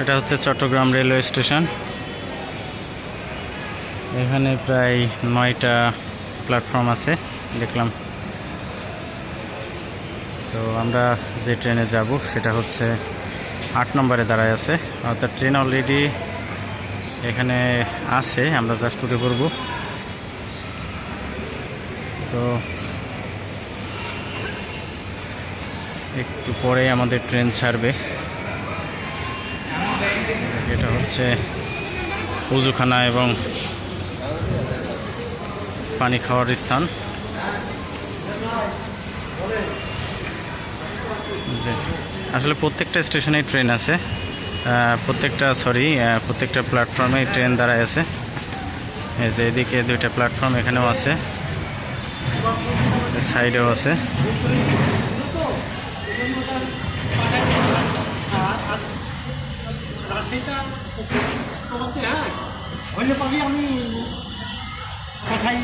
এটা হচ্ছে Chittagong railway station. এখানে প্রায় নয়টা প্ল্যাটফর্ম আছে, দেখলাম। তো আমরা যে ট্রেনে যাব, সেটা হচ্ছে আট নম্বরে দাঁড়ায় আছে। অর্থাৎ ট্রেন অলরেডি এখানে আছে, আমরা জাস্ট উঠে পড়ব। তো একটু পরে আমাদের ট্রেন ছাড়বে। হচ্ছে উজুখানা এবং পানি খাওয়ার স্থান। আসলে প্রত্যেকটা স্টেশনেই ট্রেন আছে। প্রত্যেকটা, সরি প্রত্যেকটা প্ল্যাটফর্মে ট্রেন দাঁড়ায় আছে। এই যে এদিকে দুইটা প্ল্যাটফর্ম এখানেও আছে, সাইডেও আছে। তোমাকে হ্যাঁ হইলে পাবি আমি। পাঠাই